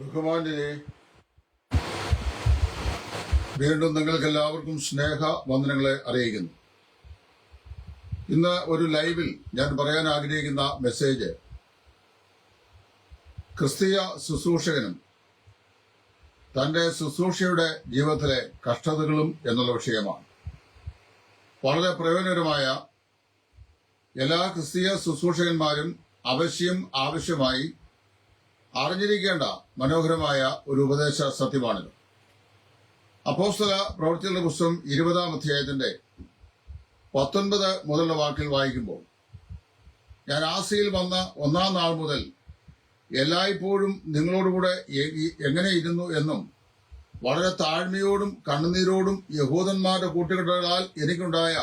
ബഹുമാന്യരെ വീണ്ടും നിങ്ങൾക്ക് എല്ലാവർക്കും സ്നേഹ വന്ദനങ്ങളെ അറിയിക്കുന്നു. ഇന്ന് ഒരു ലൈവിൽ ഞാൻ പറയാൻ ആഗ്രഹിക്കുന്ന മെസ്സേജ് ക്രിസ്തീയ ശുശ്രൂഷകനും തന്റെ ശുശ്രൂഷയുടെ ജീവിതത്തിലെ കഷ്ടതകളും എന്നുള്ള വിഷയമാണ്. വളരെ പ്രയോജനകരമായ എല്ലാ ക്രിസ്തീയ ശുശ്രൂഷകന്മാരും അവശ്യം ആവശ്യമായി അറിഞ്ഞിരിക്കേണ്ട മനോഹരമായ ഒരു ഉപദേശ സത്യമാണിത്. അപ്പോസ്തല പ്രവർത്തികളുടെ പുസ്തകം ഇരുപതാം അധ്യായത്തിന്റെ പത്തൊൻപത് മുതലുള്ള വാക്കിൽ വായിക്കുമ്പോൾ ഞാൻ ആസിയിൽ വന്ന ഒന്നാം നാൾ മുതൽ എല്ലായ്പ്പോഴും നിങ്ങളോടുകൂടെ എങ്ങനെ ഇരുന്നു എന്നും വളരെ താഴ്മയോടും കണ്ണുനീരോടും യഹൂദന്മാരുടെ കൂട്ടുകെട്ടുകളാൽ എനിക്കുണ്ടായ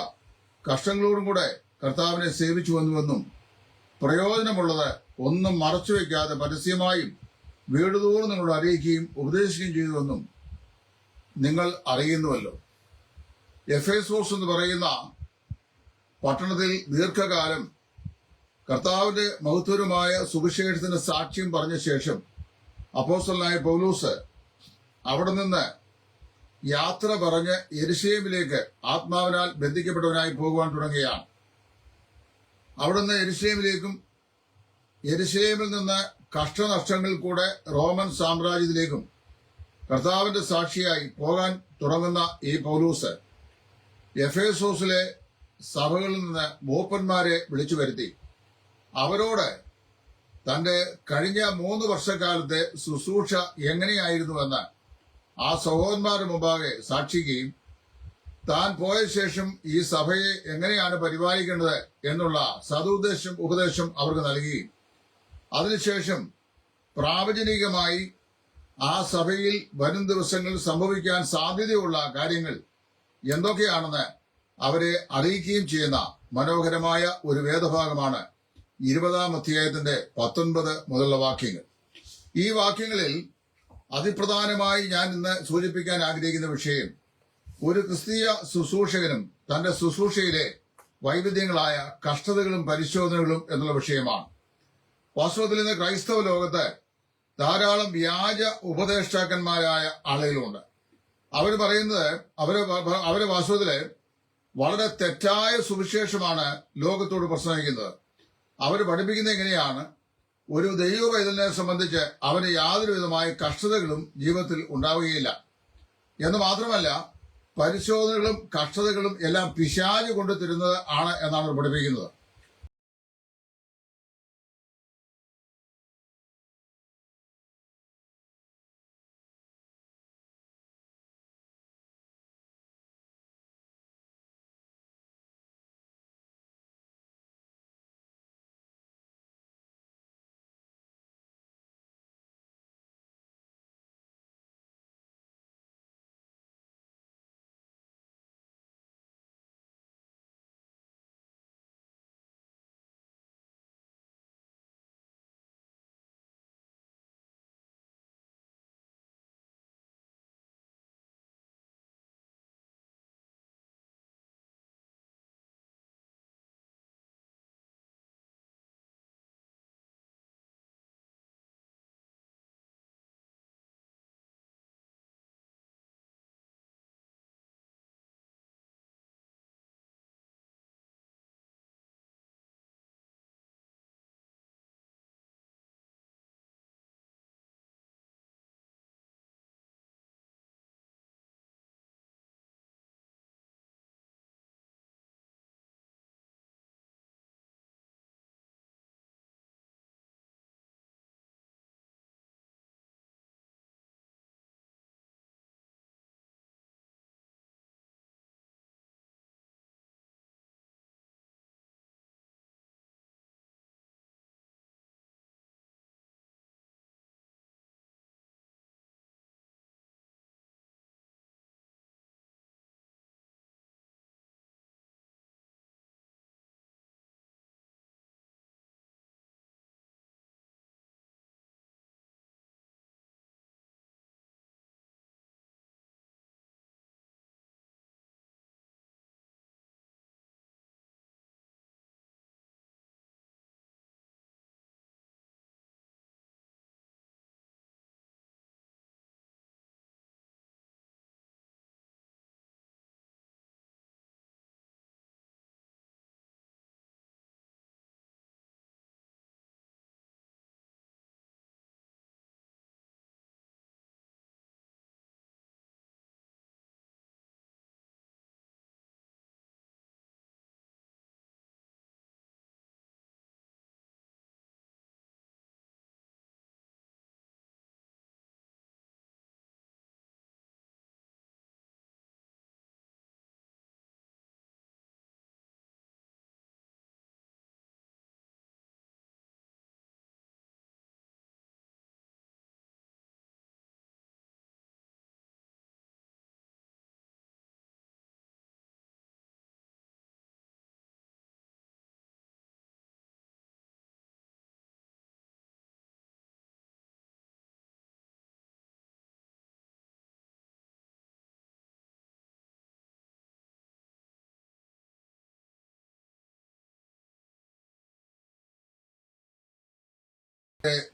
കഷ്ടങ്ങളോടും കൂടെ കർത്താവിനെ സേവിച്ചു വന്നുവെന്നും പ്രയോജനമുള്ളത് ഒന്നും മറച്ചു വയ്ക്കാതെ പരസ്യമായും വീടുതോറും നിങ്ങളോട് അറിയിക്കുകയും ഉപദേശിക്കുകയും ചെയ്തുവെന്നും നിങ്ങൾ അറിയുന്നുവല്ലോ. എഫ് എഫേസോസ് എന്ന് പറയുന്ന പട്ടണത്തിൽ ദീർഘകാലം കർത്താവിന്റെ മഹത്വരമായ സുവിശേഷത്തിന്റെ സാക്ഷ്യം പറഞ്ഞ ശേഷം അപ്പോസ്റ്റലായ പൗലൂസ് അവിടെ നിന്ന് യാത്ര പറഞ്ഞ് എരിശേമിലേക്ക് ആത്മാവിനാൽ ബന്ധിക്കപ്പെട്ടവനായി പോകുവാൻ തുടങ്ങുകയാണ്. അവിടുന്ന് എരുസലേമിലേക്കും എരുസലേമിൽ നിന്ന് കഷ്ടനഷ്ടങ്ങളിൽ കൂടെ റോമൻ സാമ്രാജ്യത്തിലേക്കും കർത്താവിന്റെ സാക്ഷിയായി പോകാൻ തുടങ്ങുന്ന ഈ പൗലൂസ് എഫേസോസിലെ സഭകളിൽ നിന്ന് മൂപ്പന്മാരെ വിളിച്ചു വരുത്തി. അവരോട് തന്റെ കഴിഞ്ഞ മൂന്ന് വർഷക്കാലത്തെ ശുശ്രൂഷ എങ്ങനെയായിരുന്നുവെന്ന് ആ സഹോദരന്മാരുടെ മുമ്പാകെ സാക്ഷിക്കുകയും താൻ പോയ ശേഷം ഈ സഭയെ എങ്ങനെയാണ് പരിപാലിക്കേണ്ടത് എന്നുള്ള സതുദ്ദേശം ഉപദേശം അവർക്ക് നൽകി. അതിനുശേഷം പ്രാവചനികമായി ആ സഭയിൽ വരും ദിവസങ്ങളിൽ സംഭവിക്കാൻ സാധ്യതയുള്ള കാര്യങ്ങൾ എന്തൊക്കെയാണെന്ന് അവരെ അറിയിക്കുകയും ചെയ്യുന്ന മനോഹരമായ ഒരു വേദഭാഗമാണ് ഇരുപതാം അധ്യായത്തിന്റെ പത്തൊൻപത് മുതലുള്ള വാക്യങ്ങൾ. ഈ വാക്യങ്ങളിൽ അതിപ്രധാനമായി ഞാൻ ഇന്ന് സൂചിപ്പിക്കാൻ ആഗ്രഹിക്കുന്ന വിഷയം ഒരു ക്രിസ്തീയ ശുശ്രൂഷകനും തന്റെ ശുശ്രൂഷയിലെ വൈവിധ്യങ്ങളായ കഷ്ടതകളും പരിശോധനകളും എന്നുള്ള വിഷയമാണ്. വാസ്തവത്തിൽ ഇന്ന് ക്രൈസ്തവ ലോകത്ത് ധാരാളം വ്യാജ ഉപദേഷ്ടാക്കന്മാരായ ആളുകളുണ്ട്. അവർ പറയുന്നത് അവർ അവർ വാസ്തവത്തിൽ വളരെ തെറ്റായ സുവിശേഷമാണ് ലോകത്തോട് പ്രസംഗിക്കുന്നത്. അവർ പഠിപ്പിക്കുന്നത് എങ്ങനെയാണ്? ഒരു ദൈവ പൈതലിനെ സംബന്ധിച്ച് അവന് യാതൊരു വിധമായ കഷ്ടതകളും ജീവിതത്തിൽ ഉണ്ടാവുകയില്ല. എന്ന് മാത്രമല്ല പരിശോധനകളും കഷ്ടതകളും എല്ലാം പിശാജ് കൊണ്ടു തരുന്നത് ആണ് എന്നാണ് പഠിപ്പിക്കുന്നത്.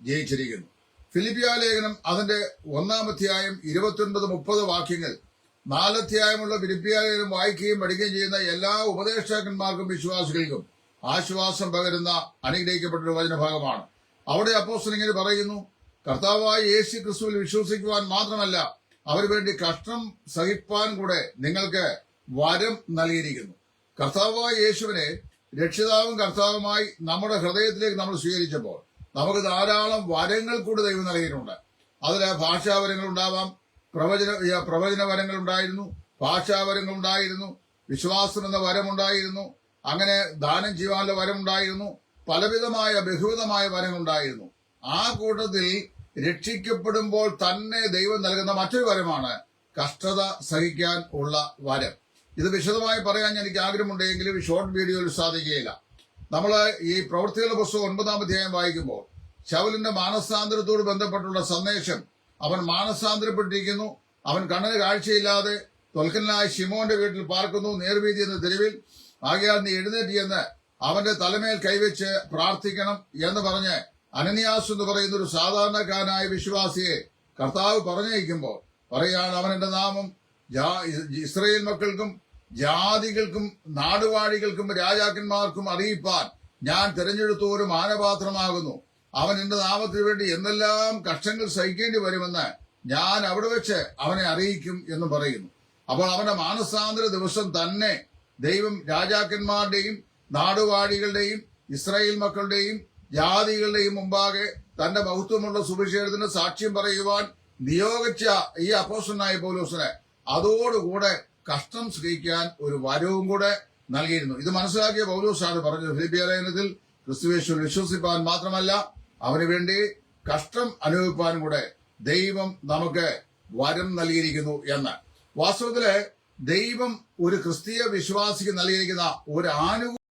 ജയിച്ചിരിക്കുന്നു. ഫിലിപ്പിയ ലേഖനം അതിന്റെ ഒന്നാം അധ്യായം ഇരുപത്തിയൊൻപത് മുപ്പത് വാക്യങ്ങൾ നാലധ്യായമുള്ള ഫിലിപ്പിയ ലേഖനം വായിക്കുകയും പഠിക്കുകയും ചെയ്യുന്ന എല്ലാ ഉപദേഷ്ടാക്കന്മാർക്കും വിശ്വാസികൾക്കും ആശ്വാസം പകരുന്ന അനുഗ്രഹിക്കപ്പെട്ട ഒരു വചനഭാഗമാണ്. അവിടെ അപ്പോസ്റ്റലിങ്ങനെ പറയുന്നു കർത്താവായ യേശു ക്രിസ്തുവിൽ വിശ്വസിക്കുവാൻ മാത്രമല്ല അവന് വേണ്ടി കഷ്ടം സഹിപ്പാൻ കൂടെ നിങ്ങൾക്ക് വരം നൽകിയിരിക്കുന്നു. കർത്താവായ യേശുവിനെ രക്ഷിതാവും കർത്താവുമായി നമ്മുടെ ഹൃദയത്തിലേക്ക് നമ്മൾ സ്വീകരിച്ചപ്പോൾ നമുക്ക് ധാരാളം വരങ്ങൾ കൂടി ദൈവം നൽകിയിട്ടുണ്ട്. അതിൽ ഭാഷാവരങ്ങൾ ഉണ്ടാവാം പ്രവചന പ്രവചന വരങ്ങൾ ഉണ്ടായിരുന്നു ഭാഷാവരങ്ങൾ ഉണ്ടായിരുന്നു വിശ്വാസം എന്ന വരമുണ്ടായിരുന്നു അങ്ങനെ ദാനം ചെയ്യാനുള്ള വരമുണ്ടായിരുന്നു പലവിധമായ ബഹുവിധമായ വരങ്ങളുണ്ടായിരുന്നു ആ കൂട്ടത്തിൽ രക്ഷിക്കപ്പെടുമ്പോൾ തന്നെ ദൈവം നൽകുന്ന മറ്റൊരു വരമാണ് കഷ്ടത സഹിക്കാൻ ഉള്ള വരം. ഇത് വിശദമായി പറയാൻ എനിക്ക് ആഗ്രഹമുണ്ടെങ്കിലും ഷോർട്ട് വീഡിയോയിൽ സാധിക്കുകയില്ല. നമ്മൾ ഈ പ്രവൃത്തികളുടെ പുസ്തകം ഒൻപതാം അധ്യായം വായിക്കുമ്പോൾ ശൗലിന്റെ മാനസാന്തരത്തോട് ബന്ധപ്പെട്ടുള്ള സന്ദേശം അവൻ മാനസാന്തരപ്പെട്ടിരിക്കുന്നു. അവൻ കണ്ണിന് കാഴ്ചയില്ലാതെ തൊൽക്കനായ ഷിമോന്റെ വീട്ടിൽ പാർക്കുന്നു നേർവീതി എന്ന തെരുവിൽ. ആകയാൽ നീ എഴുന്നേറ്റ് എന്ന് അവന്റെ തലമേൽ കൈവച്ച് പ്രാർത്ഥിക്കണം എന്ന് പറഞ്ഞ് അനന്യാസ് എന്ന് പറയുന്ന ഒരു സാധാരണക്കാരനായ വിശ്വാസിയെ കർത്താവ് പറഞ്ഞയക്കുമ്പോൾ പറയാണ് അവൻ എന്റെ നാമം ഇസ്രയേൽ മക്കൾക്കും ജാതികൾക്കും നാടുവാഴികൾക്കും രാജാക്കന്മാർക്കും അറിയിപ്പാൻ ഞാൻ തിരഞ്ഞെടുത്ത ഒരു മാനപാത്രമാകുന്നു. അവൻ എന്റെ നാമത്തിന് വേണ്ടി എന്തെല്ലാം കഷ്ടങ്ങൾ സഹിക്കേണ്ടി വരുമെന്ന് ഞാൻ അവിടെ വെച്ച് അവനെ അറിയിക്കും എന്ന് പറയുന്നു. അപ്പോൾ അവന്റെ മാനസാന്തര ദിവസം തന്നെ ദൈവം രാജാക്കന്മാരുടെയും നാടുവാഴികളുടെയും ഇസ്രായേൽ മക്കളുടെയും ജാതികളുടെയും മുമ്പാകെ തന്റെ മഹത്വമുള്ള സുവിശേഷത്തിന്റെ സാക്ഷ്യം പറയുവാൻ നിയോഗിച്ച ഈ അപ്പോസ്റ്റനായ പൗലോസിന് അതോടുകൂടെ കഷ്ടം സഹിക്കാൻ ഒരു വരവും കൂടെ നൽകിയിരുന്നു. ഇത് മനസ്സിലാക്കിയ പൗലോസാണ് പറഞ്ഞത് ഫിലിപ്പിയ ലേഖനത്തിൽ ക്രിസ്തുവേശ്വർ വിശ്വസിപ്പാൻ മാത്രമല്ല അവന് വേണ്ടി കഷ്ടം അനുഭവിപ്പാനും കൂടെ ദൈവം നമുക്ക് വരം നൽകിയിരിക്കുന്നു എന്ന്. വാസ്തവത്തിൽ ദൈവം ഒരു ക്രിസ്തീയ വിശ്വാസിക്ക് നൽകിയിരിക്കുന്ന ഒരു ആനുകൂല്യം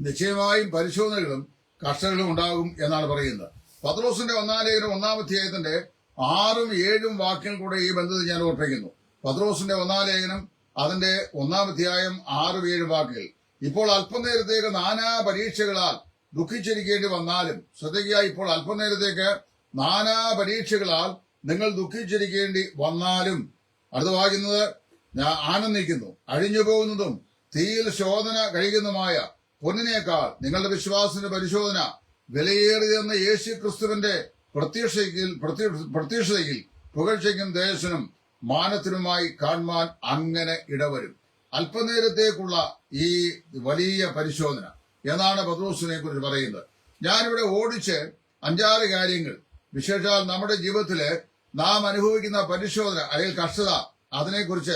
നിശ്ചയമായും പരിശോധനകളും കഷ്ടതകളും ഉണ്ടാകും എന്നാണ് പറയുന്നത്. പത്രോസിന്റെ ഒന്നാം ലേഖനം ഒന്നാം അധ്യായത്തിന്റെ ആറും ഏഴും വാക്കിൽ കൂടെ ഈ ബന്ധത്തിൽ ഞാൻ ഓർപ്പിക്കുന്നു. പത്രോസിന്റെ ഒന്നാം ലേഖനം അതിന്റെ ഒന്നാം അധ്യായം ആറും ഏഴും വാക്കുകൾ ഇപ്പോൾ അല്പനേരത്തേക്ക് നാനാ പരീക്ഷകളാൽ ദുഃഖിച്ചിരിക്കേണ്ടി വന്നാലും ശ്രദ്ധിക്കുക ഇപ്പോൾ അല്പനേരത്തേക്ക് നാനാ പരീക്ഷകളാൽ നിങ്ങൾ ദുഃഖിച്ചിരിക്കേണ്ടി വന്നാലും അടുത്ത വായിക്കുന്നത് ഞാൻ ആനന്ദിക്കുന്നു അഴിഞ്ഞു പോകുന്നതും തീയിൽ ശോധന കഴിയുന്നതുമായ പൊന്നിനേക്കാൾ നിങ്ങളുടെ വിശ്വാസത്തിന്റെ പരിശോധന വിലയേറിയെന്ന യേശു ക്രിസ്തുവിന്റെ പ്രത്യക്ഷയിൽ പ്രത്യ- പ്രത്യക്ഷതയിൽ പുകഴ്ചയ്ക്കും ദേശനും മാനത്തിനുമായി കാണുവാൻ അങ്ങനെ ഇടവരും. അല്പനേരത്തേക്കുള്ള ഈ വലിയ പരിശോധന. എന്നാണ് പത്രോസിനെ കുറിച്ച് പറയുന്നത്. ഞാനിവിടെ ഓടിച്ച് അഞ്ചാറ് കാര്യങ്ങൾ. വിശേഷാൽ നമ്മുടെ ജീവിതത്തിൽ നാം അനുഭവിക്കുന്ന പരിശോധന അല്ലെങ്കിൽ കഷ്ടത അതിനെക്കുറിച്ച്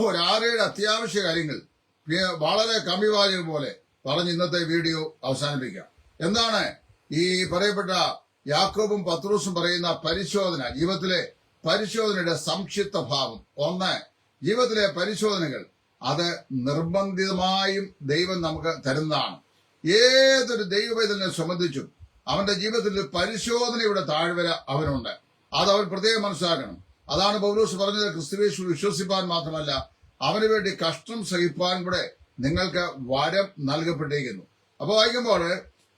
ഒരാറേഴ് അത്യാവശ്യ കാര്യങ്ങൾ. വളരെ കമ്മിവാചകം പോലെ പറഞ്ഞ് ഇന്നത്തെ വീഡിയോ അവസാനിപ്പിക്കാം. എന്താണ് ഈ പറയപ്പെട്ട യാക്കോബും പത്രൂസും പറയുന്ന പരിശോധന? ജീവിതത്തിലെ പരിശോധനയുടെ സംക്ഷിപ്ത ഭാവം. ഒന്ന് ജീവിതത്തിലെ പരിശോധനകൾ അത് നിർബന്ധിതമായും ദൈവം നമുക്ക് തരുന്നതാണ്. ഏതൊരു ദൈവവേദനെ സംബന്ധിച്ചും അവന്റെ ജീവിതത്തിൽ പരിശോധനയുടെ താഴ്വര അവനുണ്ട്. അത് അവൻ പ്രത്യേകം മനസ്സിലാക്കണം. അതാണ് പൗലോസ് പറഞ്ഞത് ക്രിസ്തുവേശു വിശ്വസിപ്പാൻ മാത്രമല്ല അവന് വേണ്ടി കഷ്ടം സഹിപ്പാൻ കൂടെ നിങ്ങൾക്ക് വരം നൽകപ്പെട്ടിരിക്കുന്നു. അപ്പൊ വായിക്കുമ്പോൾ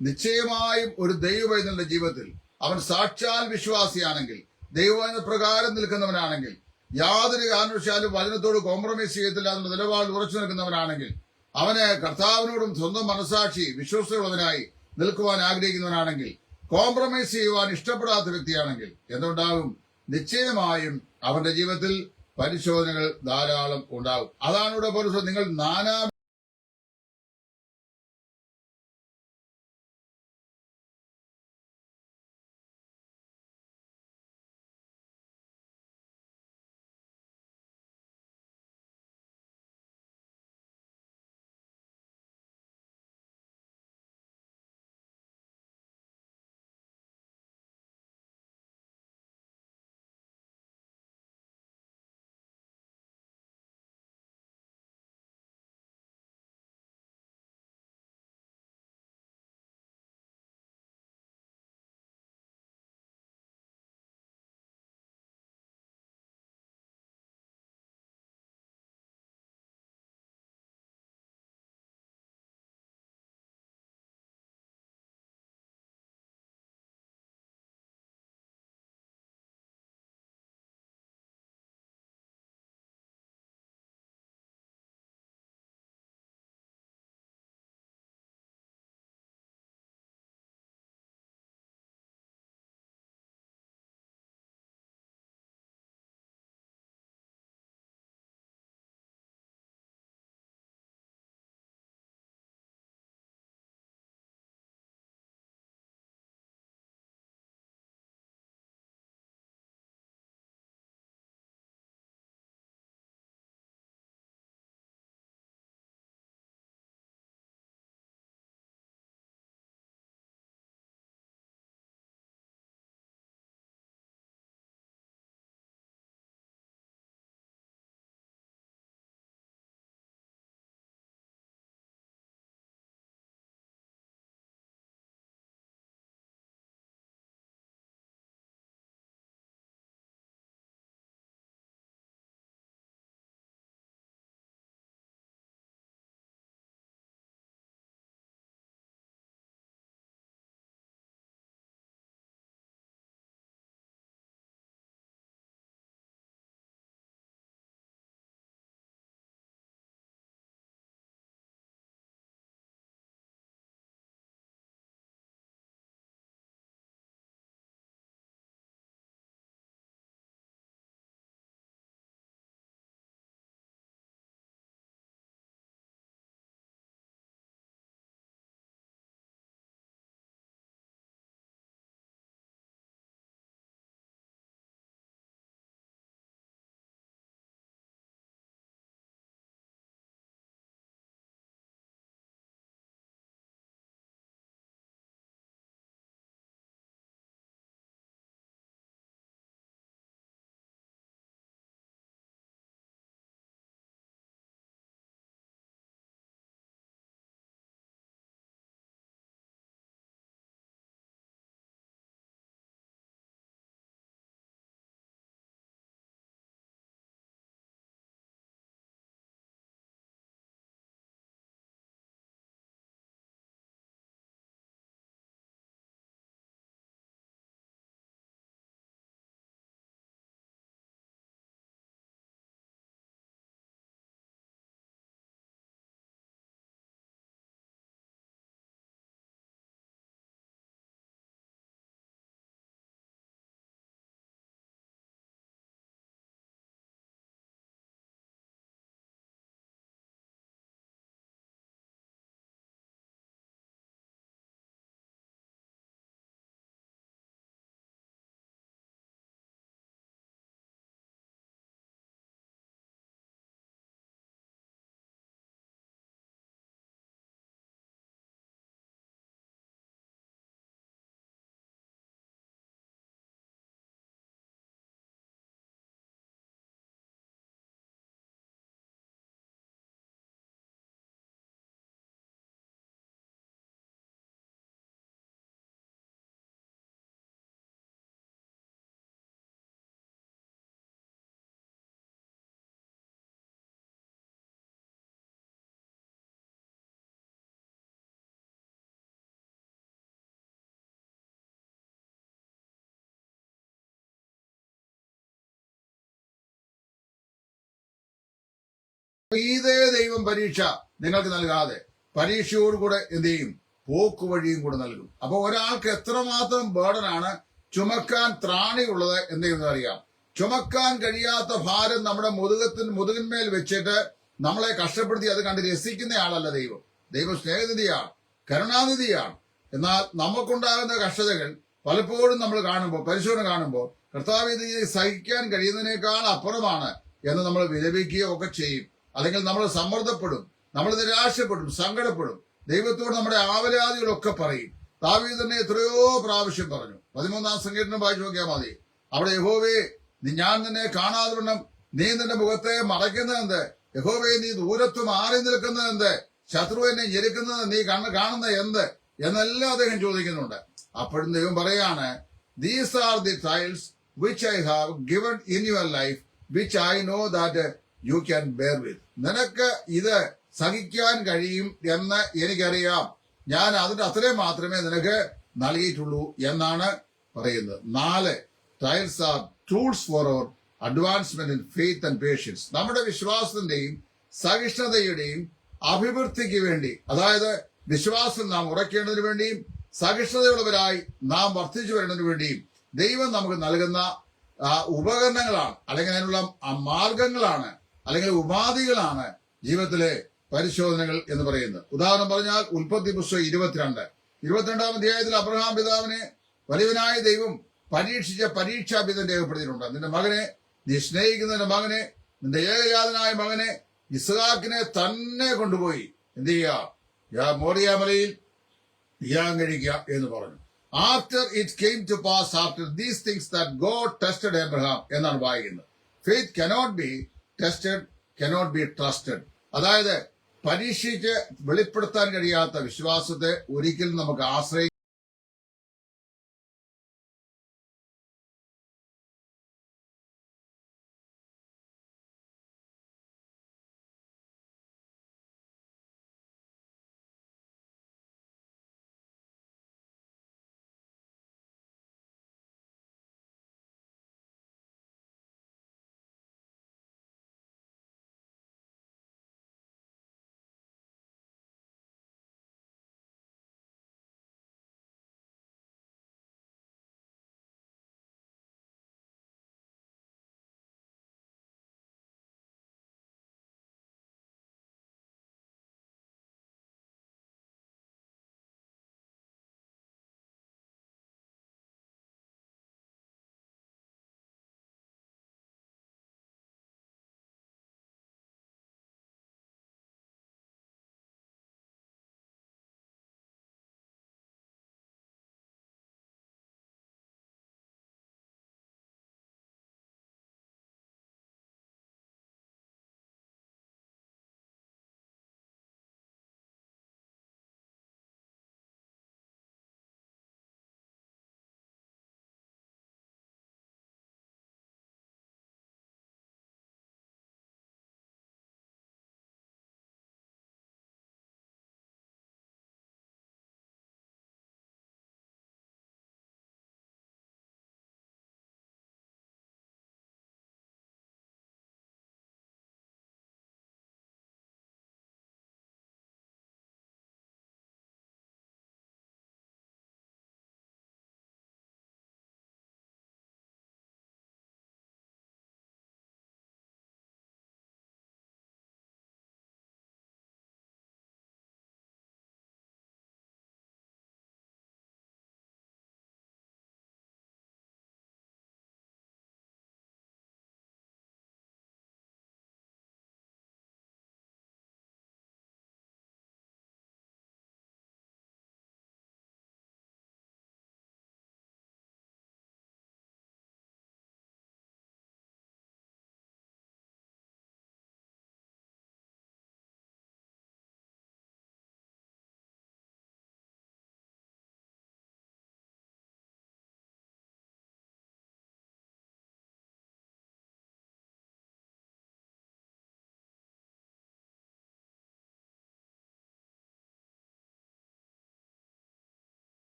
നിശ്ചയമായും ഒരു ദൈവവൈദ്യന്റെ ജീവിതത്തിൽ അവൻ സാക്ഷാൽ വിശ്വാസിയാണെങ്കിൽ ദൈവവചന പ്രകാരം നിൽക്കുന്നവനാണെങ്കിൽ യാതൊരു കാരണവശാലും വചനത്തോട് കോംപ്രമൈസ് ചെയ്യത്തില്ല നിലപാട് ഉറച്ചു നിൽക്കുന്നവനാണെങ്കിൽ അവന് കർത്താവിനോടും സ്വന്തം മനസാക്ഷി വിശ്വസ്തയുള്ളവനായി നിൽക്കുവാൻ ആഗ്രഹിക്കുന്നവനാണെങ്കിൽ കോംപ്രമൈസ് ചെയ്യുവാൻ ഇഷ്ടപ്പെടാത്ത വ്യക്തിയാണെങ്കിൽ എന്തുണ്ടാകും നിശ്ചയമായും അവന്റെ ജീവിതത്തിൽ പരിശോധനകൾ ധാരാളം ഉണ്ടാകും അതാണ് ഇവിടെ പോലെ നിങ്ങൾ നാനാ ഇതേ ദൈവം പരീക്ഷ നിങ്ങൾക്ക് നൽകാതെ പരീക്ഷയോടുകൂടെ എന്ത് ചെയ്യും? പോക്കുവഴിയും കൂടെ നൽകും. അപ്പൊ ഒരാൾക്ക് എത്രമാത്രം ബേർഡനാണ് ചുമക്കാൻ ത്രാണിയുള്ളത് എന്ന് അറിയാം. ചുമക്കാൻ കഴിയാത്ത ഭാരം നമ്മുടെ മുതുകത്തിന് മുതുകിന്മേൽ വെച്ചിട്ട് നമ്മളെ കഷ്ടപ്പെടുത്തി അത് കണ്ട് രസിക്കുന്ന ആളല്ല ദൈവം. ദൈവം സ്നേഹനിധിയാണ് കരുണാനിധിയാണ്. എന്നാൽ നമുക്കുണ്ടാകുന്ന കഷ്ടതകൾ പലപ്പോഴും നമ്മൾ കാണുമ്പോൾ പരിശോധന കാണുമ്പോൾ കർത്താവ് സഹിക്കാൻ കഴിയുന്നതിനേക്കാൾ അപ്പുറമാണ് എന്ന് നമ്മൾ വിലപിക്കുകയോ ഒക്കെ ചെയ്യും. അല്ലെങ്കിൽ നമ്മൾ സമ്മർദ്ദപ്പെടും നമ്മൾ നിരാശപ്പെടും സങ്കടപ്പെടും. ദൈവത്തോട് നമ്മുടെ ആവലാതികളൊക്കെ പറയും. താവി തന്നെ എത്രയോ പ്രാവശ്യം പറഞ്ഞു. പതിമൂന്നാം സങ്കീർണം വായിച്ചു നോക്കിയാൽ മതി. അവിടെ യഹോവേ ഞാൻ നിന്നെ കാണാതെ വണ്ണം നീ നിന്റെ മുഖത്തെ മറയ്ക്കുന്നത് എന്ത് യഹോവേ നീ ദൂരത്ത് മാറി നിൽക്കുന്നത് എന്ത് ശത്രു എന്നെ ഞെരുക്കുന്നത് നീ കണ്ണ് കാണുന്ന എന്ത്? എന്നെല്ലാം അദ്ദേഹം ചോദിക്കുന്നുണ്ട്. അപ്പോഴും ദൈവം പറയാണ് these are the trials which I have given in your life which I know that you can bear with നിനക്ക് ഇത് സഹിക്കാൻ കഴിയും എന്ന് എനിക്കറിയാം. ഞാൻ അതിന്റെ അത്രയും മാത്രമേ നിനക്ക് നൽകിയിട്ടുള്ളൂ എന്നാണ് പറയുന്നത്. നാല് trials are tools for our advancement in faith and patience നമ്മുടെ വിശ്വാസത്തിന്റെയും സഹിഷ്ണുതയുടെയും അഭിവൃദ്ധിക്ക് വേണ്ടി അതായത് വിശ്വാസം നാം ഉറക്കേണ്ടതിനു വേണ്ടിയും സഹിഷ്ണുതയുള്ളവരായി നാം വർദ്ധിച്ചു വരേണ്ടതിനു വേണ്ടിയും ദൈവം നമുക്ക് നൽകുന്ന ഉപകരണങ്ങളാണ്. അല്ലെങ്കിൽ അതിനുള്ള മാർഗങ്ങളാണ് അല്ലെങ്കിൽ ഉപാധികളാണ് ജീവിതത്തിലെ പരിശോധനകൾ എന്ന് പറയുന്നത്. ഉദാഹരണം പറഞ്ഞാൽ ഉൽപ്പത്തി പുസ്തകം ഇരുപത്തിരണ്ട്. ഇരുപത്തിരണ്ടാം അധ്യായത്തിൽ അബ്രഹാം പിതാവിനെ വലിയവനായ ദൈവം പരീക്ഷിച്ച പരീക്ഷാഭിതം രേഖപ്പെടുത്തിയിട്ടുണ്ട്. നിന്റെ മകനെ നീ സ്നേഹിക്കുന്ന നിന്റെ മകനെ നിന്റെ ഏകജാതനായ മകനെ ഇസ്ഹാക്കിനെ തന്നെ കൊണ്ടുപോയി. എന്ത് ചെയ്യുക? മോറിയാമലയിൽ യാഗം കഴിക്കുക എന്ന് പറഞ്ഞു. After it came to pass after these things that God tested Abraham എന്നാണ് വായിക്കുന്നത്. Faith cannot be tested cannot be trusted അതായത് പരീക്ഷിച്ച് വെളിപ്പെടുത്താൻ കഴിയാത്ത വിശ്വാസത്തെ ഒരിക്കലും നമുക്ക് ആശ്രയിക്കാം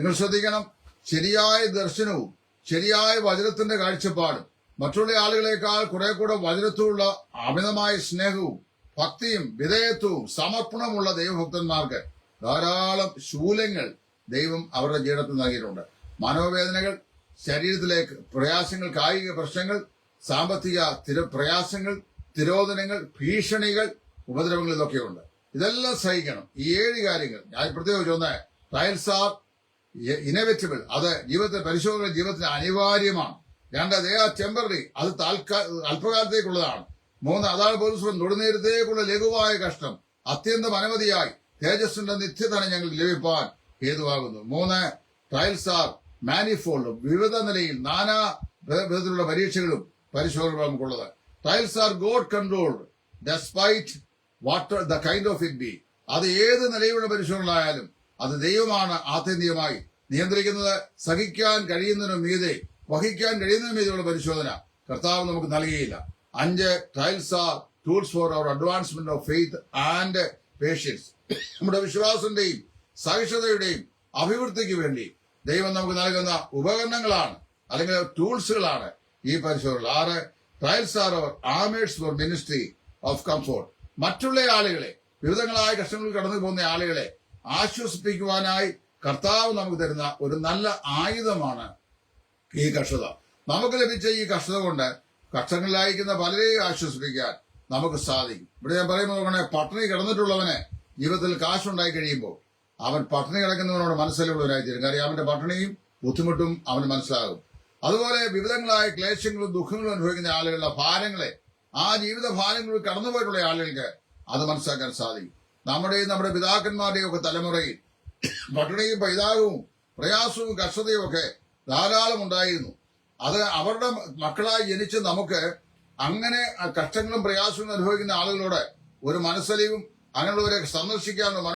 നിങ്ങൾ ശ്രദ്ധിക്കണം. ശരിയായ ദർശനവും ശരിയായ വചനത്തിന്റെ കാഴ്ചപ്പാടും മറ്റുള്ള ആളുകളെക്കാൾ കുറെ കൂടെ വചനത്തോടുള്ള അമിതമായ സ്നേഹവും ഭക്തിയും വിധേയത്വവും സമർപ്പണമുള്ള ദൈവഭക്തന്മാർക്ക് ധാരാളം ശൂലങ്ങൾ ദൈവം അവരുടെ ജീവിതത്തിൽ നൽകിയിട്ടുണ്ട്. മനോവേദനകൾ ശരീരത്തിലേക്ക് പ്രയാസങ്ങൾ കായിക പ്രശ്നങ്ങൾ സാമ്പത്തിക പ്രയാസങ്ങൾ തിരോധനങ്ങൾ ഭീഷണികൾ ഉപദ്രവങ്ങൾ ഇതൊക്കെയുണ്ട്. ഇതെല്ലാം സഹിക്കണം. ഈ ഏഴ് കാര്യങ്ങൾ. ഞാൻ പ്രത്യേകിച്ച് ഒന്ന് ടൈൽസ് ആർ ഇനോവേറ്റബിൾ. അത് ജീവിതത്തെ പരിശോധന ജീവിതത്തിന് അനിവാര്യമാണ്. രണ്ട് ദേ ആർ ടെമ്പററി അത് താൽക്കാല അല്പകാലത്തേക്കുള്ളതാണ്. മൂന്ന് അതാണ് പോലീസ് തൊടുനേരത്തേക്കുള്ള ലഘുവായ കഷ്ടം. അത്യന്തം അനവധിയായി. തേജസ്സിന്റെ നിത്യധനം ഞങ്ങൾ ലഭിപ്പാൻ ഹേതുവാകുന്നു. മൂന്ന് ട്രയൽസ് ആർ മാനിഫോൾഡും വിവിധ നിലയിൽ നാനാ വിധ- വിധത്തിലുള്ള പരീക്ഷകളും പരിശോധനകളും നമുക്കുള്ളത് trials are God controlled despite whatever the kind of it be അത് ഏത് നിലയിലുള്ള പരിശോധനകളായാലും അത് ദൈവമാണ് ആത്യന്തികമായി നിയന്ത്രിക്കുന്നത് സഹിക്കാൻ കഴിയുന്നതിനു മീതെ വഹിക്കാൻ കഴിയുന്നതിനു മീതെയുള്ള പരിശോധന കർത്താവ് നമുക്ക് നൽകിയില്ല. അഞ്ച് trials are tools for our advancement of faith and patience നമ്മുടെ വിശ്വാസത്തിന്റെയും സഹിഷ്ണുതയുടെയും അഭിവൃദ്ധിക്ക് വേണ്ടി ദൈവം നമുക്ക് നൽകുന്ന ഉപകരണങ്ങളാണ് അല്ലെങ്കിൽ ടൂൾസുകളാണ് ഈ പരിശോധന ആറ് trials are our armours for ministry of comfort മറ്റുള്ള ആളുകളെ വിവിധങ്ങളായ കഷ്ടങ്ങളിൽ കടന്നു പോകുന്ന ആളുകളെ ആശ്വസിപ്പിക്കുവാനായി കർത്താവ് നമുക്ക് തരുന്ന ഒരു നല്ല ആയുധമാണ് ഈ കഷത നമുക്ക് ലഭിച്ച ഈ കഷത കൊണ്ട് കഷ്ടങ്ങളിലായിരിക്കുന്ന പലരെയും ആശ്വസിപ്പിക്കാൻ നമുക്ക് സാധിക്കും. ഇവിടെ ഞാൻ പറയുമ്പോൾ നോക്കണേ പട്ടിണി കിടന്നിട്ടുള്ളവനെ ജീവിതത്തിൽ കാശുണ്ടായി കഴിയുമ്പോൾ അവൻ പട്ടിണി കിടക്കുന്നവനോട് മനസ്സിലുള്ളവനായി തീരും കാര്യം അവന്റെ പട്ടിണിയും ബുദ്ധിമുട്ടും അവന് മനസ്സിലാകും. അതുപോലെ വിവിധങ്ങളായ ക്ലേശങ്ങളും ദുഃഖങ്ങളും അനുഭവിക്കുന്ന ആളുകളുടെ ഭാരങ്ങളെ ആ ജീവിത ഭാരങ്ങളിൽ കടന്നുപോയിട്ടുള്ള ആളുകൾക്ക് അത് മനസ്സിലാക്കാൻ സാധിക്കും. നമ്മുടെയും നമ്മുടെ പിതാക്കന്മാരുടെയും ഒക്കെ തലമുറയിൽ പട്ടിണിയും പൈതാകവും പ്രയാസവും കഷ്ടതയും ഒക്കെ ധാരാളം ഉണ്ടായിരുന്നു. അത് അവരുടെ മക്കളായി ജനിച്ച് നമുക്ക് അങ്ങനെ കഷ്ടങ്ങളും പ്രയാസവും അനുഭവിക്കുന്ന ആളുകളോട് ഒരു മനസ്സലിവും അങ്ങനെയുള്ളവരെ സന്ദർശിക്കാനുള്ള